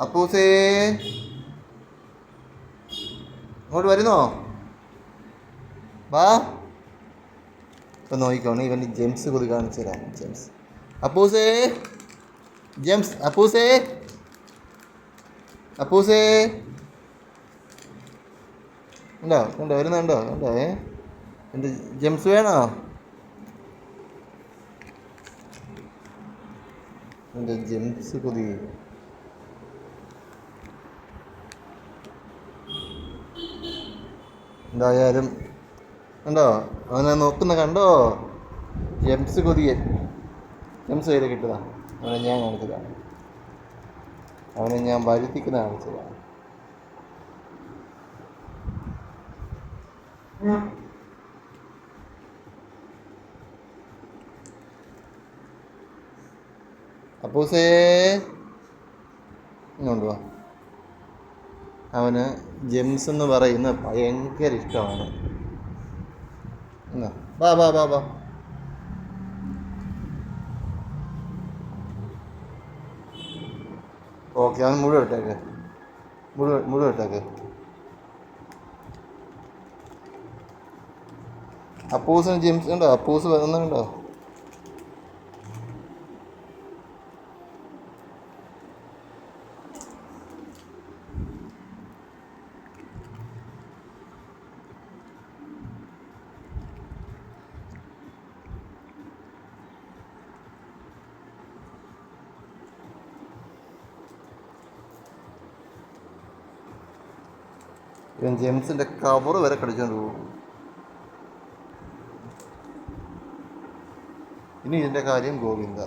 അപ്പൂസേ ഇങ്ങോട്ട് വരുന്നോ? വാ. ഇപ്പം നോക്കിക്കോണേ ഇവന്റെ ജെംസ് കൊതി കാണിച്ചു തരാം ജെംസ് അപ്പൂസേ ജെംസ് അപ്പൂസേ അപ്പൂസേ ഉണ്ടോ? ഉണ്ടോ? വരുന്നുണ്ടോ? ഉണ്ടോ? ഏ? എന്റെ ജെംസ് വേണോ? എന്റെ ജെംസ് കൊതി എന്തായാലും കണ്ടോ? അവനെ നോക്കുന്ന കണ്ടോ? ജെംസ് കൊതിയൻ. ജെംസ് കയ്യിൽ കിട്ടുന്ന അവനെ ഞാൻ കാണിച്ചതാണ് അവനെ ഞാൻ വരുത്തിക്കുന്ന കാണിച്ചതാണ് അപ്പൂസേ ഇങ്ങോട്ട് വാ അവന് ജെംസ് എന്ന് പറയുന്ന ഭയങ്കര ഇഷ്ടമാണ്. വാ വാ വാ വാ. ഓക്കെ അവൻ മുഴുവൻ ഇട്ടേക്ക്. മുഴുവൻ മുഴുവൻ ഇട്ടേക്ക്. അപ്പൂസിന് ജെംസ് ഉണ്ടോ? അപ്പൂസ് വരുന്നുണ്ടോ? ഇവൻ ജെംസിന്റെ കവർ വരെ കടിച്ചോണ്ട് പോകും. ഇനി ഇതിന്റെ കാര്യം ഗോവിന്ദ.